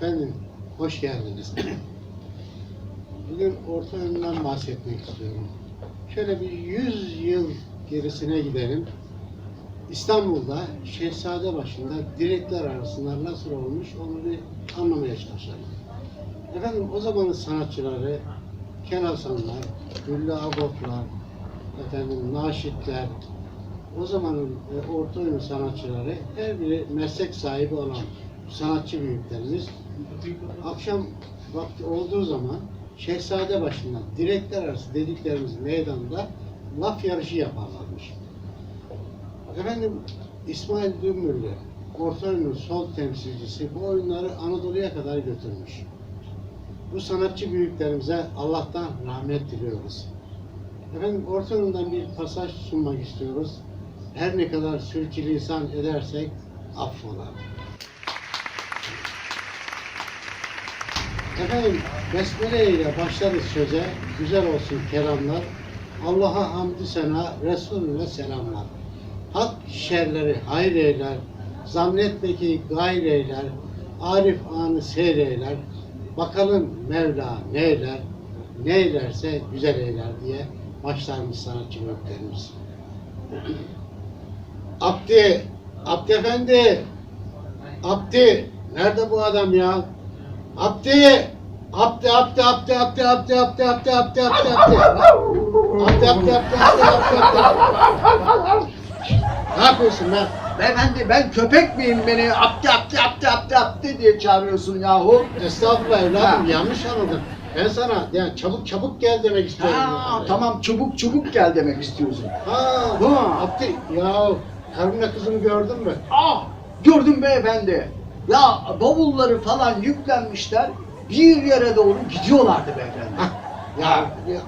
Efendim, hoş geldiniz. Bugün orta yönden bahsetmek istiyorum. Şöyle bir 100 yıl gerisine gidelim. İstanbul'da Şehzadebaşı'nda direkler arasında nasıl olmuş onu bir anlamaya çalışalım. Efendim o zamanın sanatçıları Kenasanlar, Güllü Agoplar, efendim Naşitler, o zamanın e, orta oyun sanatçıları her biri meslek sahibi olan sanatçı büyüklerimiz akşam vakti olduğu zaman Şehzade başında direkler arası dediklerimiz meydanda laf yarışı yaparlarmış. Efendim İsmail Dümbüllü orta oyunun sol temsilcisi bu oyunları Anadolu'ya kadar götürmüş. Bu sanatçı büyüklerimize Allah'tan rahmet diliyoruz. Efendim orta oyundan bir pasaj sunmak istiyoruz. Her ne kadar sürçülisan edersek affola. Efendim Besmele ile başlarız söze. Güzel olsun kelamlar. Allah'a hamdü sena, Resulüne selamlar. Hak şerleri hayır eyler, zannetme ki gayr eyler, arif anı seyreyler. Bakalım Mevla neyler, neylerse güzel eyler diye başlarmış sanatçı büyüklerimiz. Abdi, Abdi Efendi, Abdi, nerede bu adam ya? Abdi, Abdi, Abdi, Abdi, Abdi, Abdi, Abdi, Abdi, Abdi, Abdi, Abdi. Abdi, Abdi, Abdi, Abdi, Abdi, Abdi. Ne yapıyorsun lan? Beyefendi ben köpek miyim beni apti apti apti apti apti diye çağırıyorsun yahu? Estağfurullah evladım, Ha. yanlış anladın. Ben sana yani çabuk çabuk gel demek istiyorum. Ha, yani. tamam çubuk çubuk gel demek istiyorsun. Ha, Ha. Abdi, ya karımla kızımı gördün mü? Ah gördüm beyefendi. Ya bavulları falan yüklenmişler bir yere doğru gidiyorlardı beyefendi. Ya, ya,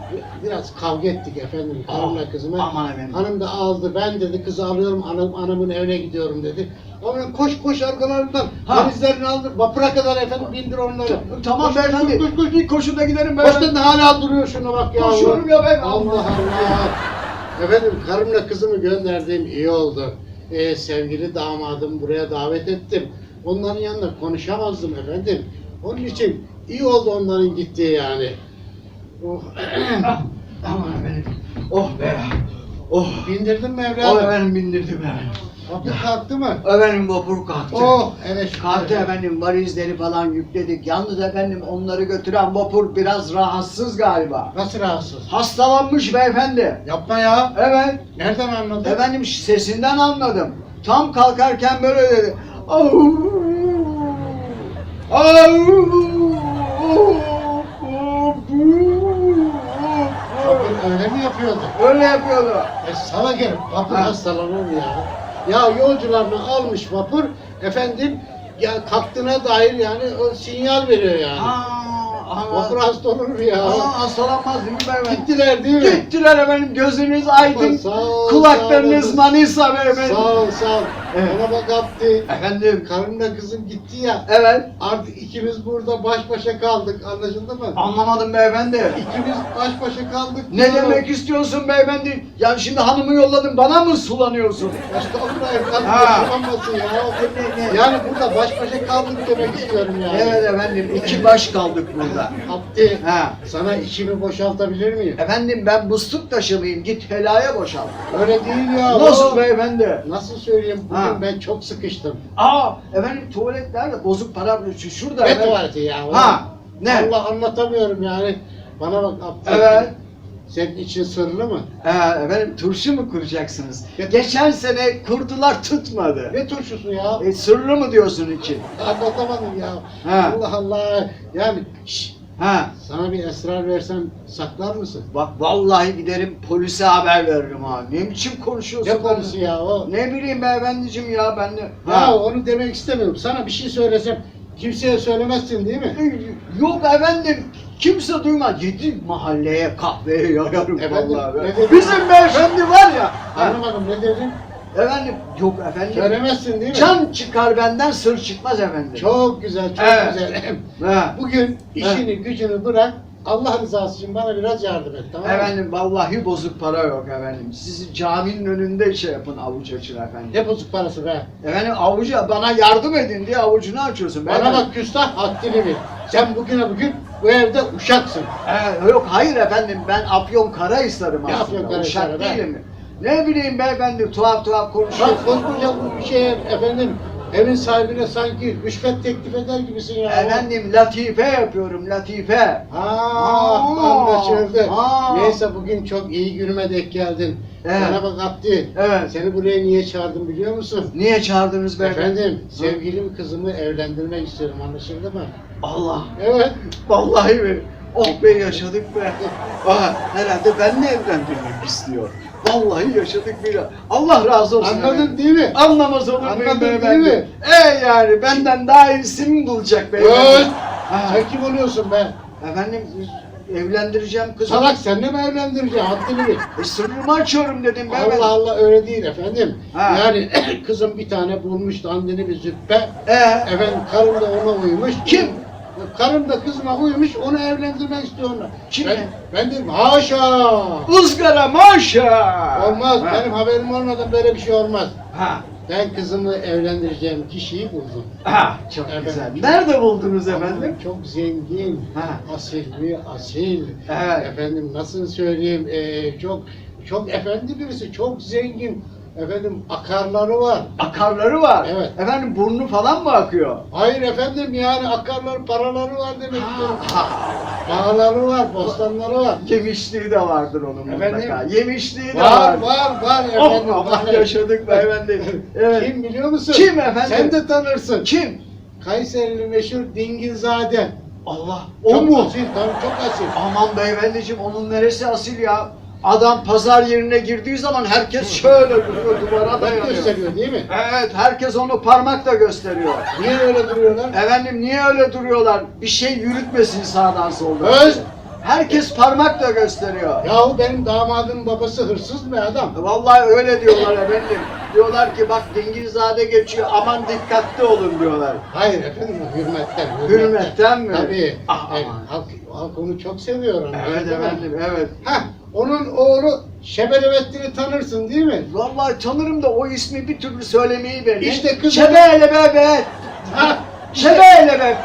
biraz kavga ettik efendim karımla Ah, kızıma. aman efendim. Hanım da aldı. Ben dedi kızı alıyorum anam, anamın evine gidiyorum dedi. Ama koş koş arkalarından Ha. valizlerini aldı. Vapura kadar efendim bindir onları. Tamam Koş, beyefendi. Koş koş koş. Bir koşuda giderim beyefendi. Koştan da hala duruyor şuna bak ya. Koşuyorum ya ben. Allah Allah. Efendim karımla kızımı gönderdiğim iyi oldu. Ee, sevgili damadım buraya davet ettim. Onların yanında konuşamazdım efendim. Onun için iyi oldu onların gittiği yani. Oh. Aman efendim. Oh be. Oh. Bindirdin mi Oh evladım? efendim bindirdim efendim. Vapur kalktı mı? Efendim vapur kalktı. Oh evet. Kalktı efendim valizleri falan yükledik. Yalnız efendim onları götüren vapur biraz rahatsız galiba. Nasıl rahatsız? Hastalanmış beyefendi. Yapma ya. Evet. Nereden anladın? Efendim sesinden anladım. Tam kalkarken böyle dedi. Au! Au! Vapur öyle mi yapıyordu? Öyle yapıyordu. E salak herif. Vapur Ha. hastalanır mı ya? Ya yolcularını almış vapur. Efendim ya kalktığına dair yani o sinyal veriyor yani. Aa, Vapur ama, hasta olur mu ya? Aa, hastalanmaz değil mi beyefendi? Gittiler değil mi? Gittiler efendim gözünüz aydın. Sağ ol, Kulaklarınız sağ ol. Manisa beyefendi. Sağ ol sağ ol. Evet. Ona bak Abdi. Efendim. Karımla kızım gitti ya. Evet. Artık ikimiz burada baş başa kaldık. Anlaşıldı mı? Anlamadım beyefendi. İkimiz baş başa kaldık. Ne diyorum. demek istiyorsun beyefendi? Yani şimdi hanımı yolladın bana mı sulanıyorsun? Estağfurullah evladım Ha. yaşamasın ya. Yani burada baş başa kaldık demek istiyorum yani. Evet efendim iki baş kaldık burada. Abdi Ha. sana içimi boşaltabilir miyim? Efendim ben musluk taşılıyım git helaya boşal. Öyle değil ya. Nasıl beyefendi? Nasıl söyleyeyim? Bugün Ha. ben çok sıkıştım. Aa efendim tuvaletlerde bozuk para şu şurada Ne tuvaleti ya? Ha ne? Allah anlatamıyorum yani. Bana bak Abdi. Evet. Senin için sırlı mı? Ha, efendim turşu mu kuracaksınız? Geçen sene kurdular tutmadı. Ne turşusu ya? E, sırrı mı diyorsun için? Anlatamadım ya. Ha. Allah Allah. Yani şşş, Ha. sana bir esrar versem saklar mısın? Bak vallahi giderim polise haber veririm ha. Ne biçim konuşuyorsun? Ne konusu ya o? Ne bileyim beyefendiciğim ya ben de. Ya onu demek istemiyorum. Sana bir şey söylesem kimseye söylemezsin değil mi? Yok efendim kimse duymaz. Yedi mahalleye kahveye yayarım Efendim, vallahi. ben. Bizim beyefendi var ya. Ha, Anlamadım ne dedin? Efendim yok efendim. Söylemezsin değil mi? Can çıkar benden sır çıkmaz efendim. Çok güzel, çok Evet. güzel. Ha. Bugün işini gücünü bırak, Allah rızası için bana biraz yardım et tamam mı? Efendim vallahi bozuk para yok efendim. Sizi caminin önünde şey yapın avuç açın efendim. Ne bozuk parası be? Efendim avucu bana yardım edin diye avucunu açıyorsun. Bana bak küstah haddini bil. Sen bugüne bugün bu evde uşaksın. Ee, yok hayır efendim ben Afyon Karahisar'ım Ne aslında. Afyonkarahisar'ı Uşak be? değilim. Ne bileyim beyefendi tuhaf tuhaf konuşuyorsun. Bak koskoca bu şey efendim evin sahibine sanki rüşvet teklif eder gibisin ya. Efendim latife yapıyorum latife. Ha, anlaşıldı. Neyse bugün çok iyi günüme denk geldin. Evet. Bana bak Abdi. Evet. Seni buraya niye çağırdım biliyor musun? Niye çağırdınız beyefendi? Efendim, sevgilim kızımı evlendirmek istiyorum anlaşıldı mı? Allah. Evet. Vallahi mi? Oh be yaşadık be. Aha, herhalde benle evlendirmek istiyor. Vallahi yaşadık bir. Allah razı olsun. Anladın efendim. değil mi? Anlamaz olur muyum Anladın beyefendi? değil mi? E yani benden daha iyisini mi bulacak beyefendi? Evet. Ha, Sen kim oluyorsun be? efendim evlendireceğim kızı. Salak senle mi evlendireceğim? Haddini bil. E, sırrımı açıyorum dedim beyefendi. Allah Allah öyle değil efendim. Ha. Yani kızım bir tane bulmuş dandini bir züppe. E, Efendim karım da ona uymuş. Kim? Karım da kızıma uymuş, onu evlendirmek istiyor onunla. Kim Ben, ben dedim haşa. ızgara maşa. Olmaz, Ha. benim haberim olmadan böyle bir şey olmaz. Ha. Ben kızımı evlendireceğim kişiyi buldum. Ha, çok Efendim, güzel. Nerede buldunuz efendim? Çok zengin, Ha. asil mi asil. Evet. Efendim nasıl söyleyeyim, ee, çok çok efendi birisi, çok zengin. Efendim akarları var. Akarları var. Evet. Efendim burnu falan mı akıyor? Hayır efendim yani akarlar, paraları var demek. Ha. Bağları var, bostanları var. Yemişliği de vardır onun mutlaka. Efendim? Yemişliği de Var, var. var, var Oh, efendim. Allah var. yaşadık beyefendi. Evet. Kim biliyor musun? Kim efendim? Sen de tanırsın. Kim? Kayserili meşhur Dingilzade. Allah. O Çok mu? asil, tabii çok asil. Aman beyefendiciğim onun neresi asil ya? Adam pazar yerine girdiği zaman herkes şöyle duruyor duvara Bak dayanıyor. gösteriyor değil mi? Evet herkes onu parmakla gösteriyor. Niye öyle duruyorlar? Efendim niye öyle duruyorlar? Bir şey yürütmesin sağdan soldan. Öz! Herkes parmakla gösteriyor. Yahu benim damadın babası hırsız mı adam? Vallahi öyle diyorlar efendim. Diyorlar ki bak Dingilzade geçiyor aman dikkatli olun diyorlar. Hayır efendim bu hürmetten. Hürmetten mi? Tabii. Ah, Evet, aman. halk, halk onu çok seviyor. anladın Evet mı? efendim evet. Hah, onun oğlu Şebelevettin'i tanırsın değil mi? Vallahi tanırım da o ismi bir türlü söylemeyi verin. İşte kızım- Şebele bebe. Ha, Şebele be.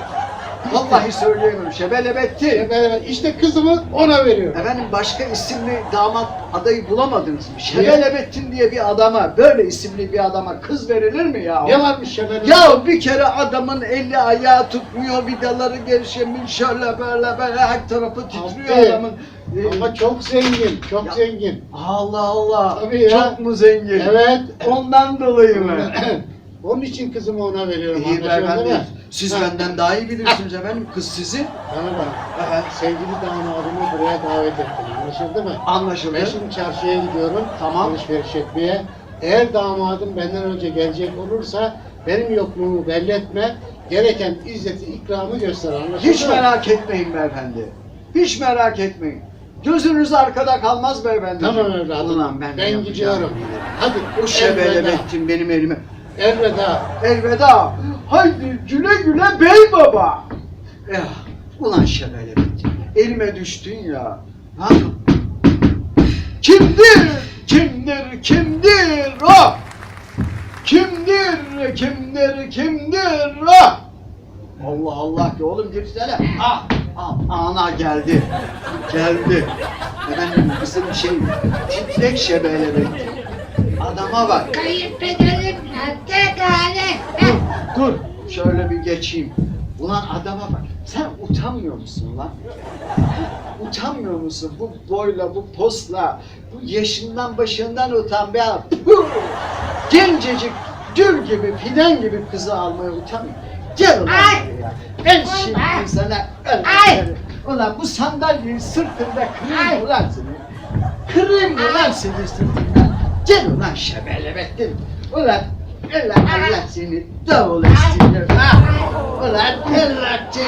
Vallahi söyleyemiyorum. Şebelebetti. Şebelevet. İşte kızımı ona veriyorum. Efendim başka isimli damat adayı bulamadınız mı? Şebelebettin diye bir adama, böyle isimli bir adama kız verilir mi ya? Ne varmış Şebelevet? Ya bir kere adamın eli ayağı tutmuyor, vidaları gevşemiş, şöyle böyle böyle her tarafı titriyor Abi, adamın. Ee, Ama çok zengin, çok Ya- zengin. Allah Allah. Tabii ya. Çok mu zengin? Evet. Ondan dolayı mı? Onun için kızımı ona veriyorum. İyi anlaşıldı beyefendi. Siz benden daha iyi bilirsiniz efendim. Kız sizin. Bana bak. Sevgili damadımı buraya davet ettim. Anlaşıldı mı? Anlaşıldı. Ben şimdi çarşıya gidiyorum. Tamam. Alışveriş etmeye. Eğer damadım benden önce gelecek olursa benim yokluğumu belli etme. Gereken izzeti, ikramı göster. Anlaşıldı Hiç mı? merak etmeyin beyefendi. Hiç merak etmeyin. Gözünüz arkada kalmaz beyefendi. Tamam evladım. Ulan ben, ben gidiyorum. Hadi. O şebele elveda. bektin benim elime. Elveda. Elveda. Haydi güle güle bey baba. Ya, ulan şebele bektin. Elime düştün ya. Ha? Kimdir? Kimdir? Kimdir o? Kimdir? Kimdir? Kimdir o? Allah Allah ki oğlum girsene. Ah, ah, ana geldi. Geldi. Efendim bizim şey titrek şebele bektin. Adama bak. Gari? Dur şöyle bir geçeyim. Ulan adama bak. Sen utanmıyor musun lan? Utanmıyor musun bu boyla, bu posla, bu yaşından başından utan be adam. Puh! Gencecik, gül gibi, fidan gibi kızı almaya utanmıyor. Gel ulan Ay! buraya. Ben şimdi sana öldürürüm. Ulan bu sandalyeyi sırtında kırayım Ay! ulan seni. Kırayım ulan seni sırtından. Gel ulan şebelebettin. Ulan Ulan Allah seni davul etsin. Ha! Ulan Allah seni.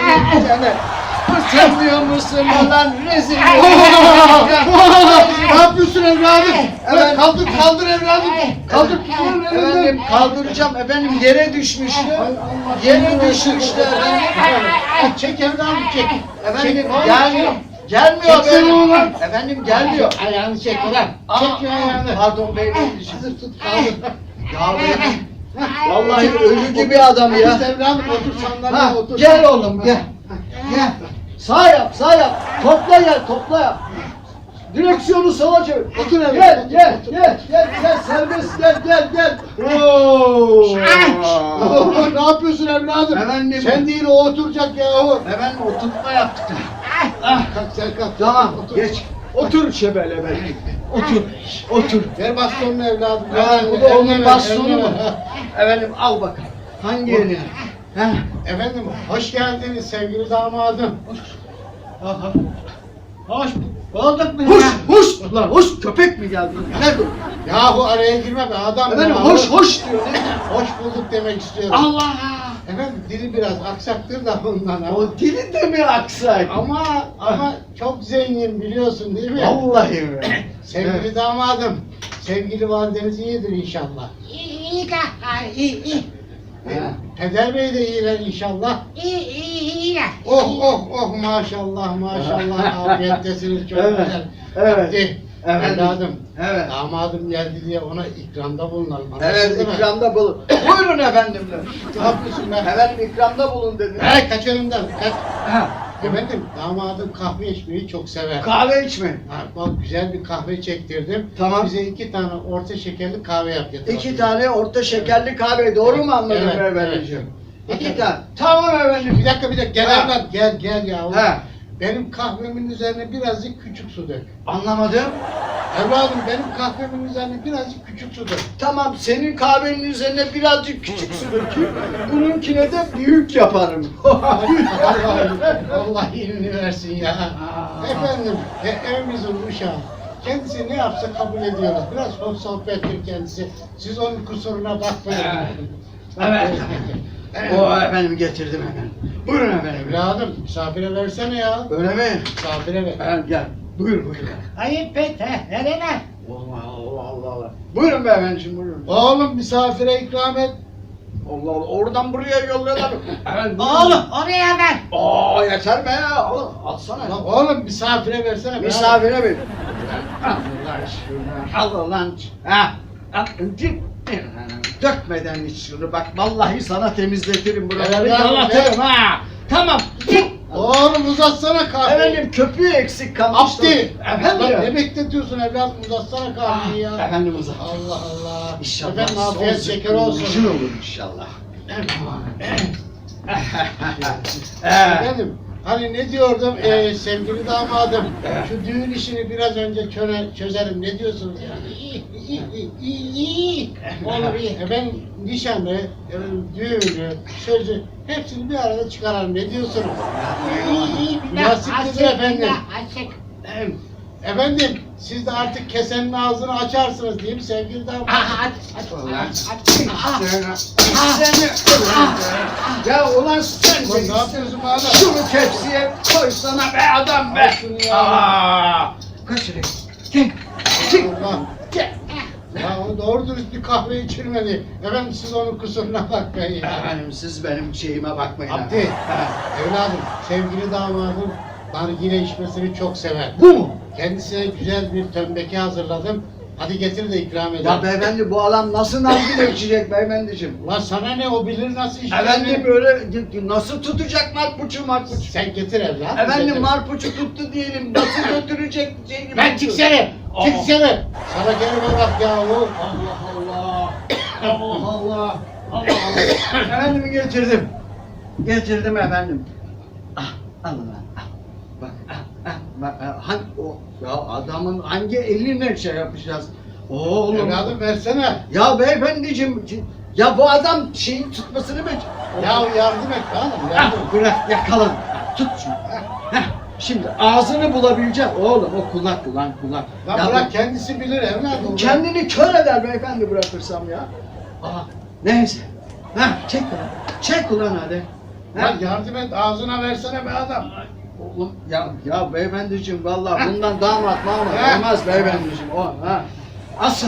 Utanmıyor musun ulan rezil? ne yapıyorsun evladım? Efendim? Kaldır, kaldır evladım. Kaldır, kaldır Efendim evladım. kaldıracağım efendim yere düşmüştü. Yere. Ay, Çek evladım çek. Efendim yani. Gelmiyor Çeksene be. oğlum. Efendim gelmiyor. Ayağını çek ulan. Çek ya ayağını. Pardon beyefendiciğim. Hazır tut kaldır. Ya beyefendi. Vallahi ölü gibi adam ya. Evladım otur Ha, sandalyeye otur. gel oğlum gel. Gel. Sağ yap, sağ yap. Topla gel, topla yap. Direksiyonu sola çevir. Otur evladım, Gel, otur, gel, otur. gel, gel, gel, serbest gel, gel, gel. Oo. Ne yapıyorsun evladım? Efendim? Sen değil o oturacak yahu. Efendim oturtma yaptık. Ah, Kalk sen kalk. tamam, Otur. geç. Otur şebele be. Otur, otur. Ver bastonunu evladım. Ha, bu da onun bastonu mu? Efendim al bakalım. Hangi eline? Ha? Efendim hoş geldiniz sevgili damadım. Aha. Hoş bulduk mu? Hoş, hoş. Lan hoş köpek mi geldi? Nerede? Yahu araya girme be adam. Efendim ya. hoş hoş diyor. Hoş bulduk demek istiyorum. Allah! Efendim dili biraz aksaktır da ondan ama. O dili de mi aksak? Ama ama çok zengin biliyorsun değil mi? Vallahi mi? Sevgili damadım, sevgili valideniz iyidir inşallah. İyi, iyi, iyi, iyi, Ha. Peder Bey de iyiler inşallah. iyi, iyi, iyi. Oh oh oh maşallah maşallah afiyettesiniz çok Evet, güzel. evet, Hadi, evet. Evladım, Evet. damadım geldi diye ona ikramda bulunalım. Evet ikramda bulun. Buyurun efendim. Ne yapıyorsun be? Efendim ikramda bulun dedi. Hey kaç önümden kaç. Efendim damadım kahve içmeyi çok sever. Kahve içme. Ha, bak güzel bir kahve çektirdim. Tamam. Bize iki tane orta şekerli kahve yap getir. İki tane orta şekerli kahve. Doğru mu anladım Evet, efendiciğim? evet. İki tane. Tamam efendim. Bir dakika bir dakika gel Ha. evlat gel gel ya. Ha. Benim kahvemin üzerine birazcık küçük su dök. Anlamadım. Evladım benim kahvemin üzerine birazcık küçük su dök. Tamam senin kahvenin üzerine birazcık küçük su dökeyim. Bununkine de büyük yaparım. Allah, Allah iyiliğini versin ya. Efendim e, evimizin uşağı. Kendisi ne yapsa kabul ediyoruz. Biraz hoş sohbettir kendisi. Siz onun kusuruna bakmayın. Evet. O efendim getirdim efendim. Buyurun efendim. Evladım misafire versene ya. Öyle mi? Misafire ver. Efendim gel. Buyur buyur. Ayıp et, he, veremem. Allah Allah Allah Allah. Buyurun be efendim buyurun. Oğlum misafire ikram et. Allah Allah oradan buraya yolluyorlar. Efendim buyurun. Oğlum, oraya ver. Aa yeter be ya. Oğlum atsana. Lan oğlum misafire versene. be. Misafire bir. Allah aşkına. Al lan. Ha. al, cip. Dökmeden iç şunu bak vallahi sana temizletirim buraları Evet, yalatırım ha. Tamam. Oğlum uzatsana kahveyi. Efendim köpüğü eksik kalmıştı. Abdi. Efendim. Lan ne bekletiyorsun evladım uzatsana kahveyi ya. Ah, Efendim uzat. Allah Allah. İnşallah Efendim afiyet şeker olsun. ucun olur inşallah. Efendim hani ne diyordum ee, sevgili damadım şu düğün işini biraz önce çöre, çözerim ne diyorsunuz yani? İyi, iyi, iyi, iyi. Olur iyi. Efendim nişanı, efendim, düğünü, sözü hepsini bir arada çıkaralım ne diyorsunuz? İyi, iyi, iyi. Nasiptir efendim. Açık. Efendim siz de artık kesenin ağzını açarsınız değil mi sevgili damadım? Ah, aç, aç, aç, aç. Ya ulan sen Ulan ne yapıyorsun be adam? Şunu tepsiye koysana be adam be. Al şunu ya. Aa, Kaç şuraya. Gel. Çık. Allah. Gel. Ya o doğru dürüst bir kahve içirmedi. Efendim siz onun kusuruna bakmayın. Efendim siz benim şeyime bakmayın. Abdi, Ha. evladım, sevgili damadım nargile içmesini çok sever. Bu mu? Kendisine güzel bir tömbeki hazırladım. Hadi getir de ikram edelim. Ya beyefendi bu adam nasıl nargile içecek beyefendiciğim? Ulan sana ne o bilir nasıl içeceğini. Efendim böyle nasıl tutacak marpuçu marpuçu? Sen getir evladım. Efendim getir. marpuçu tuttu diyelim nasıl götürecek şeyini? Ben çıksana. Aa. Çıksana. Sana geri bak yahu. Allah Allah. Allah Allah. Allah Allah. Efendim getirdim. Getirdim efendim. Ah, al lan. al. Bak, ah, ah, bak, ah, hangi, o, ya adamın hangi eline şey yapacağız? Oğlum. Evladım versene. Ya beyefendiciğim, ya bu adam şeyin tutmasını mı? Ya yardım et oğlum. Ah, Yardım. bırak yakalım. Tut şunu. Heh, Şimdi ağzını bulabilecek oğlum o kulak ulan kulak. Lan Ya bırak bu- kendisi bilir evladım. Kendini kör eder beyefendi bırakırsam ya. Aha, neyse. Ha, çek ulan. Çek ulan hadi. Ha? Yardım et ağzına versene be adam. Oğlum ya ya beyefendiciğim vallahi bundan damat mamat olmaz beyefendiciğim o ha. Asıl.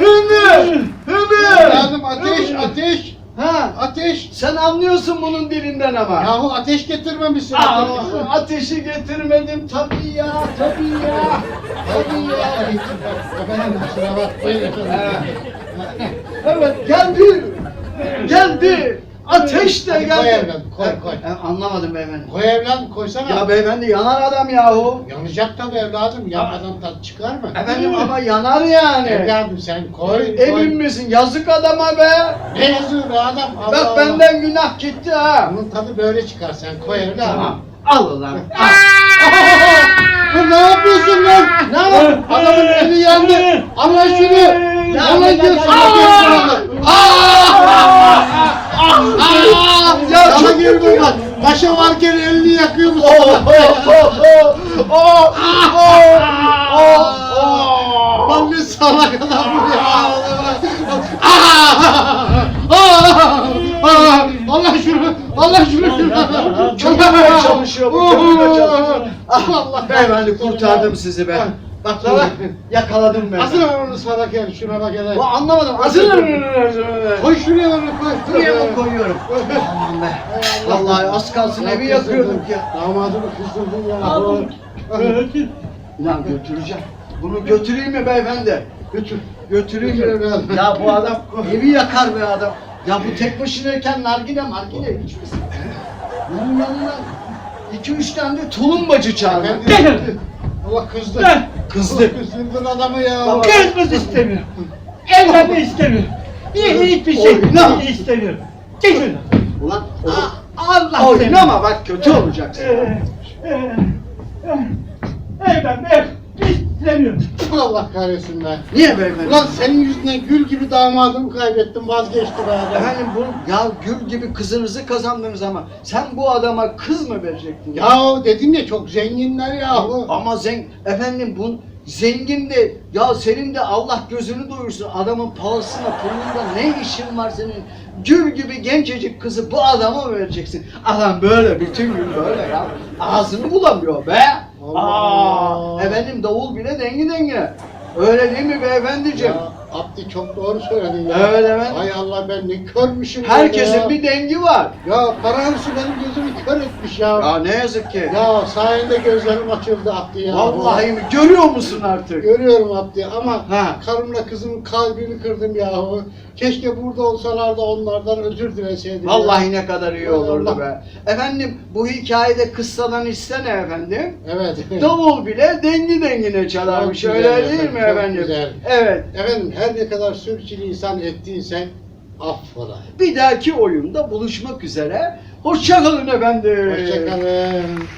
Ümmü! Ümmü! Evladım ateş ateş. Ha? Ateş. Sen anlıyorsun bunun dilinden ama. Yahu ateş getirmemişsin. Aa, ateş. ateşi getirmedim tabii ya, tabii ya. Tabii ya. Efendim kusura bakmayın efendim. Evet geldi. Geldi. Ateş de Hadi geldi. koy evladım, koy, koy. E, anlamadım beyefendi. Koy evladım koysana. Ya beyefendi yanar adam yahu. Yanacak tabii evladım. Yanmadan tat çıkar mı? Efendim ama yanar yani. Evladım sen koy. koy. Emin misin? Yazık adama be. Ne yazıyor be adam? Allah Bak Allah. benden günah gitti ha. Bunun tadı böyle çıkar sen koy evladım. Tamam. Al ulan. Dur ne yapıyorsun lan? Ne yapıyorsun? Adamın eli yandı. Allah şunu. Ya, Allah ya, gel ya, sana gel buradan. Paşa varken elini yakıyor musun? Oh, oh, oh. Lan ne salak adam bu ya. Allah şunu, Allah şunu. Çalışıyor bu, köpürmeye çalışıyor. Ah Allah. Beyefendi kurtardım sizi be. Bak bak yakaladım ben. Asıl onu salak yani şuna bak hele. Bu anlamadım. Asıl Koy şuraya onu koy. Buraya mı koyuyorum? Aman be. Vallahi az kalsın evi yakıyorduk ya. Damadımı kızdırdın ya. Lan götüreceğim. Bunu götüreyim mi beyefendi? Götür. Götüreyim Götür mi? Ya bu adam evi yakar be adam. Ya bu tek başınayken nargile margile içmesin. Bunun yanına iki üç tane de tulumbacı çağırdı. Allah kızdı. Kızdı. Kızdırdın adamı ya. Baba. Kızımız istemiyor. Evlenme istemiyor. Hiç, hiçbir şey Oynama. istemiyor. Çekil. Ulan Allah oynama bak kötü olacaksın. Ee, e, e, Evlenme istemiyor. Allah kahretsin be. Niye beyefendi? Ulan senin yüzünden gül gibi damadımı kaybettim vazgeçti be adam. Efendim bu ya gül gibi kızınızı kazandınız ama sen bu adama kız mı verecektin? Ya dedim ya çok zenginler yahu. Ama zengin efendim bu zengin de ya senin de Allah gözünü doyursun adamın pahalısına pulunda ne işin var senin? Gül gibi gencecik kızı bu adama mı vereceksin? Adam böyle bütün gün böyle ya. Ağzını bulamıyor be. Allah Aa, Allah. efendim davul bile dengi dengi. Öyle değil mi beyefendiciğim? Ya Abdi çok doğru söyledin ya. Evet, evet. Ay Allah ben ne körmüşüm. Herkesin ya. bir dengi var. Ya para hırsı benim gözümü kör etmiş ya. Ya ne yazık ki. Ya sayende gözlerim açıldı Abdi ya. Vallahi mi? Görüyor musun artık? Görüyorum Abdi ama Ha. karımla kızımın kalbini kırdım yahu. Keşke burada olsalar da onlardan özür dileseydim. ya. Vallahi ne kadar iyi olurdu Allah. be. Efendim bu hikayede kıssadan iste ne efendim? Evet. Davul bile dengi dengine çalarmış öyle değil mi efendim? güzel. Evet. Efendim her ne kadar sürçülisan ettiysen affola. Bir dahaki oyunda buluşmak üzere. Hoşça kalın efendim. Hoşçakalın.